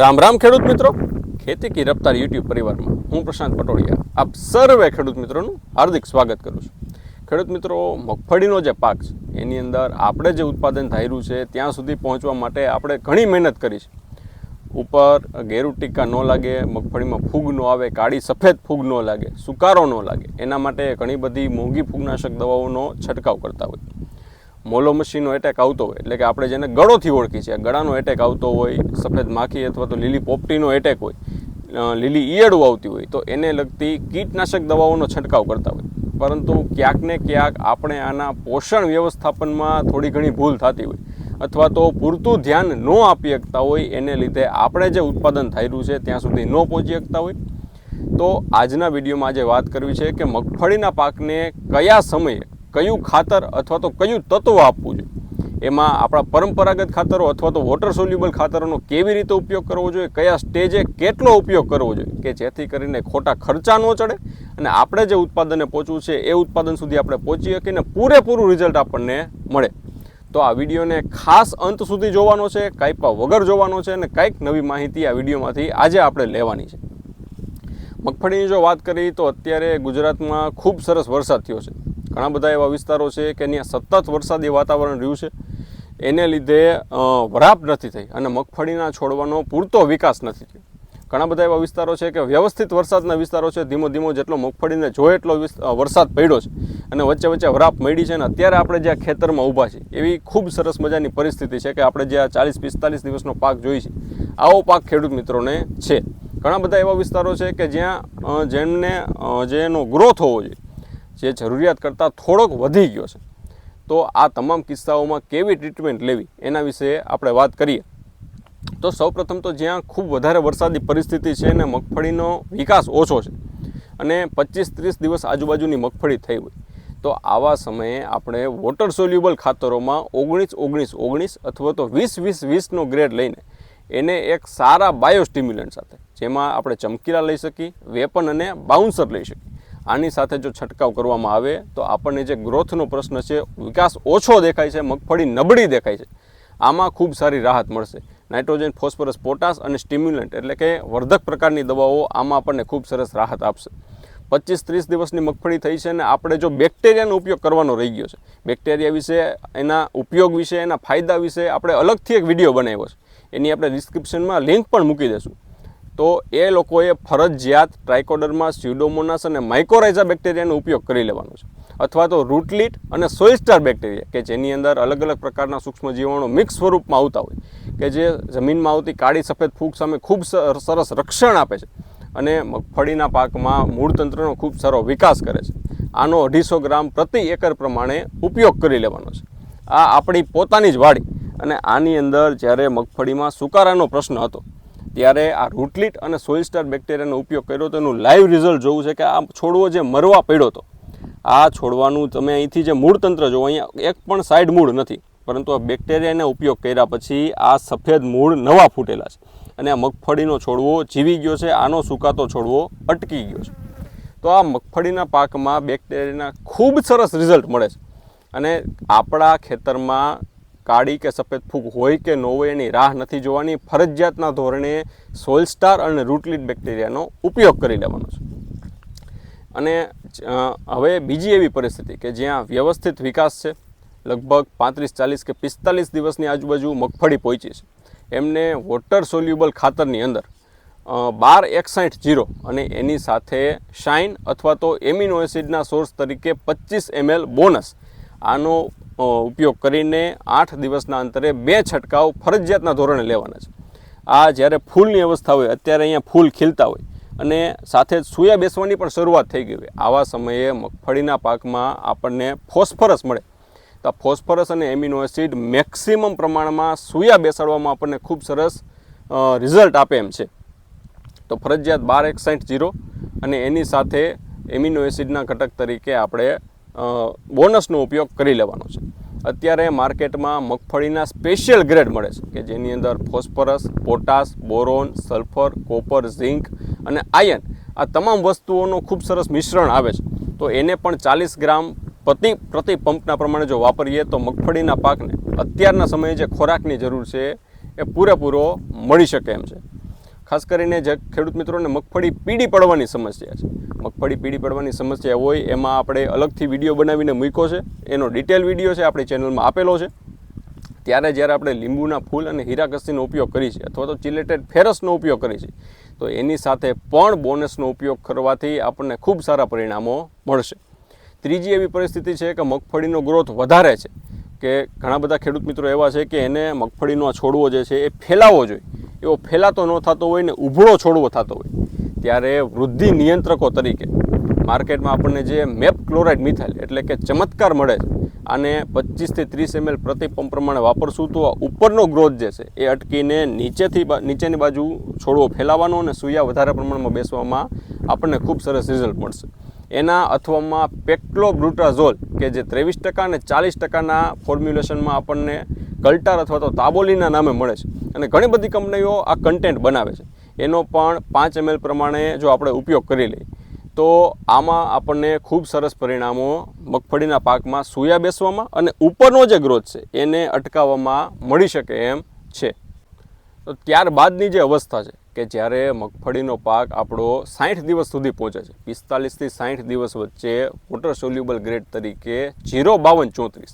રામ રામ ખેડૂત મિત્રો. ખેતી કી રફતાર યુટ્યુબ પરિવારમાં હું પ્રશાંત પટોળિયા આપ સર્વે ખેડૂત મિત્રોનું હાર્દિક સ્વાગત કરું છું. ખેડૂત મિત્રો, મગફળીનો જે પાક છે, એની અંદર આપણે જે ઉત્પાદન ધાર્યું છે, ત્યાં સુધી પહોંચવા માટે આપણે ઘણી મહેનત કરી છે. ઉપર ગેરુ ટીકા ન લાગે, મગફળીમાં ફૂગ ન આવે, કાળી સફેદ ફૂગ ન લાગે, સુકારો ન લાગે, એના માટે ઘણી બધી મોંઘી ફૂગનાશક દવાઓનો છંટકાવ કરતા હોય. મોલો મશીનનો એટેક આવતો હોય, એટલે કે આપણે જેને ગળોથી ઓળખી છે ગળાનો એટેક આવતો હોય, સફેદ માખી અથવા તો લીલી પોપટીનો એટેક હોય લીલી ઈયળું આવતી હોય, તો એને લગતી કીટનાશક દવાઓનો છંટકાવ કરતા હોય. પરંતુ ક્યાંક ને ક્યાંક આપણે આના પોષણ વ્યવસ્થાપનમાં થોડી ઘણી ભૂલ થતી હોય, અથવા તો પૂરતું ધ્યાન ન આપી શકતા હોય, એને લીધે આપણે જે ઉત્પાદન થયેલું છે, ત્યાં સુધી ન પહોંચી શકતા હોય. તો આજના વિડીયોમાં આજે વાત કરવી છે કે મગફળીના પાકને કયા સમયે કયું ખાતર અથવા તો કયું તત્વ આપવું જોઈએ? એમાં આપણા પરંપરાગત ખાતરો અથવા તો વોટર સોલ્યુબલ ખાતરોનો કેવી રીતે ઉપયોગ કરવો જોઈએ? કયા સ્ટેજે કેટલો ઉપયોગ કરવો જોઈએ? કે જેથી કરીને ખોટા ખર્ચા ન ચડે અને આપણે જે ઉત્પાદને પહોંચવું છે, એ ઉત્પાદન સુધી આપણે પહોંચી શકીએ અને પૂરેપૂરું રિઝલ્ટ આપણને મળે. તો આ વિડીયોને ખાસ અંત સુધી જોવાનો છે કાંઈપા વગર જોવાનો છે અને કંઈક નવી માહિતી આ વિડીયોમાંથી આજે આપણે લેવાની છે. મગફળીની જો વાત કરીએ તો અત્યારે ગુજરાતમાં ખૂબ સરસ વરસાદ થયો છે. ઘણા બધા એવા વિસ્તારો છે કે ત્યાં સતત વરસાદી વાતાવરણ રહ્યું છે. એને લીધે વરાપ નથી થઈ અને મગફળીના છોડવાનો પૂરતો વિકાસ નથી થયો. ઘણા બધા એવા વિસ્તારો છે કે વ્યવસ્થિત વરસાદના વિસ્તારો છે. ધીમો ધીમો જેટલો મગફળીને જોઈએ એટલો વરસાદ પડ્યો છે અને વચ્ચે વચ્ચે વરાપ મળી છે અને અત્યારે આપણે જે ખેતરમાં ઊભા છે એવી ખૂબ સરસ મજાની પરિસ્થિતિ છે કે આપણે જે આ ચાલીસ પિસ્તાલીસ દિવસનો પાક જોઈ છે આવો પાક ખેડૂત મિત્રોને છે. ઘણા બધા એવા વિસ્તારો છે કે જ્યાં જેમને જેનો ગ્રોથ હોવો જોઈએ. જે જરૂરિયાત કરતાં થોડોક વધી ગયો છે. તો આ તમામ કિસ્સાઓમાં કેવી ટ્રીટમેન્ટ લેવી એના વિશે આપણે વાત કરીએ. તો સૌપ્રથમ તો જ્યાં ખૂબ વધારે વરસાદી પરિસ્થિતિ છે અને મગફળીનો વિકાસ ઓછો છે અને પચીસ ત્રીસ દિવસ આજુબાજુની મગફળી થઈ હોય, તો આવા સમયે આપણે વોટર સોલ્યુબલ ખાતરોમાં ઓગણીસ ઓગણીસ ઓગણીસ અથવા તો વીસ વીસ વીસનો ગ્રેડ લઈને એને એક સારા બાયોસ્ટિમ્યુલન્ટ સાથે, જેમાં આપણે ચમકીલા લઈ શકીએ, વેપન અને બાઉન્સર લઈ શકીએ. આની સાથે જો છંટકાવ કરવામાં આવે, તો આપણને જે ગ્રોથનો પ્રશ્ન છે, વિકાસ ઓછો દેખાય છે, મગફળી નબળી દેખાય છે. આમાં ખૂબ સારી રાહત મળશે. નાઇટ્રોજન, ફોસ્ફરસ, પોટાશ અને સ્ટિમ્યુલન્ટ એટલે કે વર્ધક પ્રકારની દવાઓ આમાં આપણને ખૂબ સરસ રાહત આપશે. પચીસ ત્રીસ દિવસની મગફળી થઈ છે અને આપણે જો બેક્ટેરિયાનો ઉપયોગ કરવાનો રહી ગયો છે. બેક્ટેરિયા વિશે, એના ઉપયોગ વિશે, એના ફાયદા વિશે આપણે અલગથી એક વીડિયો બનાવ્યો છે. એની આપણે ડિસ્ક્રિપ્શનમાં લિંક પણ મૂકી દઈશું. તો એ લોકોએ ફરજિયાત ટ્રાઇકોડરમાં સ્યુડોમોનાસ અને માઇકોરાઇઝા બેક્ટેરિયાનો ઉપયોગ કરી લેવાનો છે. અથવા તો રૂટલીટ અને સોઇસ્ટાર બેક્ટેરિયા, કે જેની અંદર અલગ અલગ પ્રકારના સૂક્ષ્મ જીવાણુ મિક્સ સ્વરૂપમાં આવતા હોય, કે જે જમીનમાં આવતી કાળી સફેદ ફૂગ સામે ખૂબ સરસ રક્ષણ આપે છે અને મગફળીના પાકમાં મૂળ તંત્રનો ખૂબ સારો વિકાસ કરે છે. આનો અઢીસો ગ્રામ પ્રતિ એકર પ્રમાણે ઉપયોગ કરી લેવાનો છે. આ આપણી પોતાની જ વાડી અને આની અંદર જ્યારે મગફળીમાં સુકારાનો પ્રશ્ન હતો ત્યારે આ રૂટલીટ અને સોઇલસ્ટાર બેક્ટેરિયાનો ઉપયોગ કર્યો તો એનું લાઈવ રિઝલ્ટ જોવું છે કે આ છોડવો જે મરવા પડ્યો હતો, આ છોડવાનું તમે અહીંથી જે મૂળ તંત્ર જોવો અહીંયા એક પણ સાઈડ મૂળ નથી, પરંતુ આ બેક્ટેરિયાને ઉપયોગ કર્યા પછી આ સફેદ મૂળ નવા ફૂટેલા છે. અને આ મગફળીનો છોડવો જીવી ગયો છે, આનો સુકાતો છોડવો અટકી ગયો છે. તો આ મગફળીના પાકમાં બેક્ટેરિયાના ખૂબ સરસ રિઝલ્ટ મળે છે. અને આપણા ખેતરમાં કાળી કે સફેદ ફૂગ હોય કે ન હોય એની રાહ નથી જોવાની. ફરજિયાતના ધોરણે સોઇલસ્ટાર અને રૂટલીટ બેક્ટેરિયાનો ઉપયોગ કરી લેવાનો છે. અને હવે બીજી એવી પરિસ્થિતિ કે જ્યાં વ્યવસ્થિત વિકાસ છે. લગભગ પાંત્રીસ, ચાલીસ કે પિસ્તાલીસ દિવસની આજુબાજુ મગફળી પહોંચી છે. એમને વોટર સોલ્યુબલ ખાતરની અંદર બાર એકસાઠ જીરો અને એની સાથે શાઇન અથવા તો એમિનો એસિડના સોર્સ તરીકે પચીસ એમએલ બોનસ આનો ઉપયોગ કરીને આઠ દિવસના અંતરે બે છંટકાવ ફરજિયાતના ધોરણે લેવાના છે. આ જ્યારે ફૂલની અવસ્થા હોય, અત્યારે અહીંયા ફૂલ ખીલતા હોય અને સાથે જ સૂયા બેસવાની પણ શરૂઆત થઈ ગઈ હોય, આવા સમયે મગફળીના પાકમાં આપણને ફોસ્ફરસ મળે. તો આ ફોસ્ફરસ અને એમિનો એસિડ મેક્સિમમ પ્રમાણમાં સૂયા બેસાડવામાં આપણને ખૂબ સરસ રિઝલ્ટ આપે એમ છે. તો ફરજિયાત બાર એકસાઠ જીરો અને એની સાથે એમિનો એસિડના ઘટક તરીકે આપણે બોનસનો ઉપયોગ કરી લેવાનો છે. અત્યારે માર્કેટમાં મગફળીના સ્પેશિયલ ગ્રેડ મળે છે, કે જેની અંદર phosphorus potash boron sulphur copper zinc અને આયન આ તમામ વસ્તુઓનું ખૂબ સરસ મિશ્રણ આવે છે. તો એને પણ ચાલીસ ગ્રામ પ્રતિ પ્રતિ પંપના પ્રમાણે જો વાપરીએ તો મગફળીના પાકને અત્યારના સમયે જે ખોરાકની જરૂર છે એ પૂરેપૂરો મળી શકે એમ છે. ખાસ કરીને જે ખેડૂત મિત્રોને મગફળી પીડી પડવાની સમસ્યા છે. મગફળી પીડી પડવાની સમસ્યા હોય એમાં આપણે અલગથી વીડિયો બનાવીને મૂક્યો છે. એનો ડિટેલ વીડિયો છે, આપણી ચેનલમાં આપેલો છે. ત્યારે જ્યારે આપણે લીંબુના ફૂલ અને હીરાકસીનો ઉપયોગ કરી છે, અથવા તો ચિલેટેડ ફેરસનો ઉપયોગ કરી છે, તો એની સાથે પણ બોનસનો ઉપયોગ કરવાથી આપણને ખૂબ સારા પરિણામો મળશે. ત્રીજી એવી પરિસ્થિતિ છે કે મગફળીનો ગ્રોથ વધારે છે. કે ઘણા બધા ખેડૂત મિત્રો એવા છે કે એને મગફળીનો આ છોડવો જે છે એ ફેલાવવો જોઈએ. એવો ફેલાતો ન થતો હોય ને ઉભળો છોડવો થતો હોય. ત્યારે વૃદ્ધિ નિયંત્રકો તરીકે માર્કેટમાં આપણને જે મેપ ક્લોરાઇડ મિથાઇલ એટલે કે ચમત્કાર મળે છે, આને પચીસથી ત્રીસ એમએલ પ્રતિ પ્રમાણે વાપરશું તો ઉપરનો ગ્રોથ જે છે એ અટકીને નીચેથી નીચેની બાજુ છોડવો ફેલાવાનો અને સૂયા વધારે પ્રમાણમાં બેસવામાં આપણને ખૂબ સરસ રિઝલ્ટ મળશે. એના અથવામાં પેક્લોબ્રુટાઝોલ કે જે ત્રેવીસ ટકા અને ચાલીસ ટકાના ફોર્મ્યુલેશનમાં આપણને કલ્ટાર અથવા તો તાબોલીના નામે મળે છે. અને ઘણી બધી કંપનીઓ આ કન્ટેન્ટ બનાવે છે. એનો પણ પાંચ એમએલ પ્રમાણે જો આપણે ઉપયોગ કરી લઈએ, તો આમાં આપણને ખૂબ સરસ પરિણામો મગફળીના પાકમાં સૂયા બેસવામાં અને ઉપરનો જે ગ્રોથ છે, એને અટકાવવામાં મળી શકે એમ છે. તો ત્યારબાદની જે અવસ્થા છે, કે જ્યારે મગફળીનો પાક આપણો સાઠ દિવસ સુધી પહોંચે છે. પિસ્તાલીસથી સાઠ દિવસ વચ્ચે વોટર સોલ્યુબલ ગ્રેડ તરીકે જીરો બાવન ચોત્રીસ.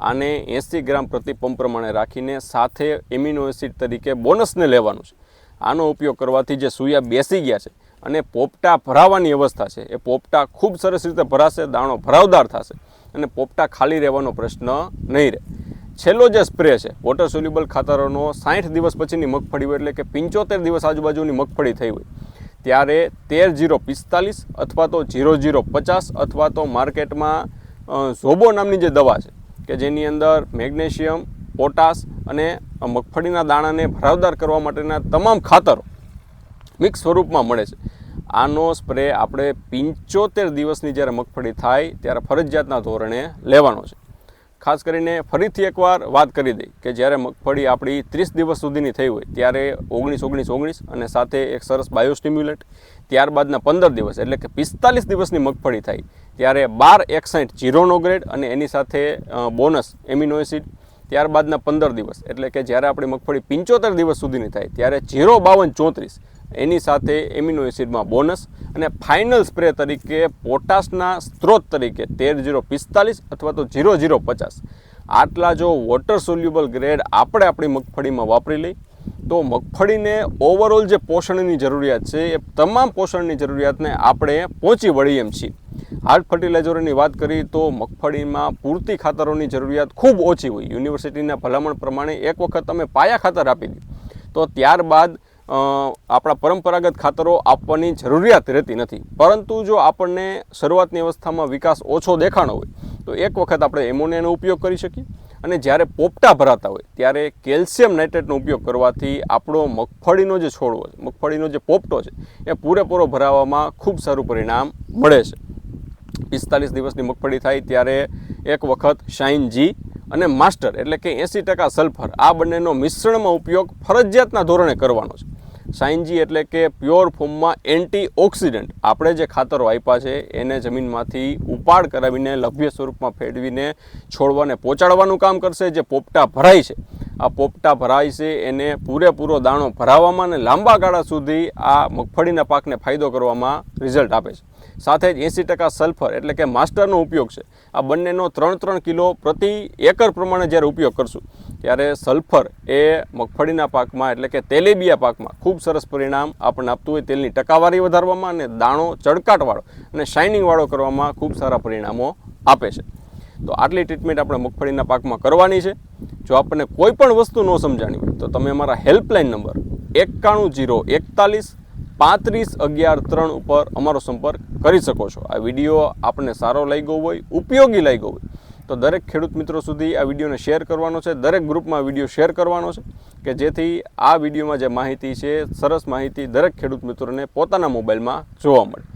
આને એંસી ગ્રામ પ્રતિ પંપ પ્રમાણે રાખીને સાથે એમિનો એસિડ તરીકે બોનસને લેવાનું છે. આનો ઉપયોગ કરવાથી જે સૂયા બેસી ગયા છે અને પોપટા ભરાવાની અવસ્થા છે. એ પોપટા ખૂબ સરસ રીતે ભરાશે, દાણો ભરાવદાર થશે અને પોપટા ખાલી રહેવાનો પ્રશ્ન નહીં રહે. છેલ્લો જે સ્પ્રે છે વોટર સોલ્યુબલ ખાતરોનો સાઠ દિવસ પછીની મગફળી હોય એટલે કે પંચોતેર દિવસ આજુબાજુની મગફળી થઈ હોય. ત્યારે તેર જીરો પિસ્તાલીસ અથવા તો જીરો જીરો પચાસ અથવા તો માર્કેટમાં ઝોબો નામની જે દવા છે કે જેની અંદર મેગ્નેશિયમ, પોટાશ અને મગફળીના દાણાને ભરાવદાર કરવા માટેના તમામ ખાતરો મિક્સ સ્વરૂપમાં મળે છે. આનો સ્પ્રે આપણે પંચોતેર દિવસની જ્યારે મગફળી થાય ત્યારે ફરજિયાતના ધોરણે લેવાનો છે. ખાસ કરીને ફરીથી એકવાર વાત કરી દઈ કે જ્યારે મગફળી આપણી ત્રીસ દિવસ સુધીની થઈ હોય, ત્યારે ઓગણીસ ઓગણીસ ઓગણીસ અને સાથે એક સરસ બાયોસ્ટિમ્યુલેટ, ત્યારબાદના પંદર દિવસ એટલે કે પિસ્તાલીસ દિવસની મગફળી થાય, ત્યારે બાર એકસાઠ જીરોનો ગ્રેડ અને એની સાથે બોનસ એમિનો એસિડ, ત્યારબાદના પંદર દિવસ એટલે કે જ્યારે આપણી મગફળી પંચોતેર દિવસ સુધીની થાય, ત્યારે જીરો બાવન ચોત્રીસ એની સાથે એમિનો એસિડમાં બોનસ અને ફાઇનલ સ્પ્રે તરીકે પોટાશના સ્ત્રોત તરીકે તેર જીરો પિસ્તાલીસ અથવા તો જીરો જીરો પચાસ. આટલા જો વોટર સોલ્યુબલ ગ્રેડ આપણે આપણી મગફળીમાં વાપરી લઈ, તો મગફળીને ઓવરઓલ જે પોષણની જરૂરિયાત છે, એ તમામ પોષણની જરૂરિયાતને આપણે પહોંચી વળીએ એમ છીએ. હાર્ડ ફર્ટિલાઇઝરોની વાત કરી તો મગફળીમાં પૂરતી ખાતરોની જરૂરિયાત ખૂબ ઓછી હોય. યુનિવર્સિટીના ભલામણ પ્રમાણે એક વખત તમે પાયા ખાતર આપી દીધું. તો ત્યારબાદ આપણા પરંપરાગત ખાતરો આપવાની જરૂરિયાત રહેતી નથી. પરંતુ જો આપણને શરૂઆતની અવસ્થામાં વિકાસ ઓછો દેખાણો હોય, તો એક વખત આપણે એમોનિયાનો ઉપયોગ કરી શકીએ. અને જ્યારે પોપટા ભરાતા હોય, ત્યારે કેલ્શિયમ નાઇટ્રેટનો ઉપયોગ કરવાથી આપણો મગફળીનો જે છોડવો છે, મગફળીનો જે પોપટો છે, એ પૂરેપૂરો ભરાવામાં ખૂબ સારું પરિણામ મળે છે. પિસ્તાલીસ દિવસની મગફળી થાય ત્યારે એક વખત શાઇન જી અને માસ્ટર એટલે કે એંસી ટકા સલ્ફર આ બંનેનો મિશ્રણમાં ઉપયોગ ફરજિયાતના ધોરણે કરવાનો છે. શાઇનજી એટલે કે પ્યોર ફોર્મમાં એન્ટી ઓક્સિડન્ટ આપણે જે ખાતરો આપ્યા છે, એને જમીનમાંથી ઉપાડ કરાવીને લભ્ય સ્વરૂપમાં ફેરવીને છોડવાને પહોંચાડવાનું કામ કરશે, જે પોપટા ભરાય છે. આ પોપટા ભરાય છે, એને પૂરેપૂરો દાણો ભરાવામાં અને લાંબા ગાળા સુધી આ મગફળીના પાકને ફાયદો કરવામાં રિઝલ્ટ આપે છે. સાથે જ એંસી ટકા સલ્ફર એટલે કે માસ્ટરનો ઉપયોગ છે. આ બંનેનો ત્રણ ત્રણ કિલો પ્રતિ એકર પ્રમાણે જ્યારે ઉપયોગ કરશું, ત્યારે સલ્ફર એ મગફળીના પાકમાં એટલે કે તેલેબિયા પાકમાં ખૂબ સરસ પરિણામ આપણને આપતું હોય. તેલની ટકાવારી વધારવામાં અને દાણો ચડકાટવાળો અને શાઇનિંગવાળો કરવામાં ખૂબ સારા પરિણામો આપે છે. તો આટલી ટ્રીટમેન્ટ આપણે મગફળીના પાકમાં કરવાની છે. જો આપણને કોઈ પણ વસ્તુ ન સમજાણી હોય, તો તમે અમારા હેલ્પલાઇન નંબર એકાણું જીરો એકતાલીસ પાંત્રીસ અગિયાર ત્રણ ઉપર અમારો સંપર્ક કરી શકો છો. આ વીડિયો આપણને સારો લાગ્યો હોય, ઉપયોગી લાગ્યો હોય, તો દરેક ખેડૂત મિત્રો સુધી આ વિડીયોને શેર કરવાનો છે. દરેક ગ્રુપમાં વીડિયો શેર કરવાનો છે કે જેથી આ વિડીયોમાં જે માહિતી છે, સરસ માહિતી દરેક ખેડૂત મિત્રોને પોતાના મોબાઈલમાં જોવા મળે.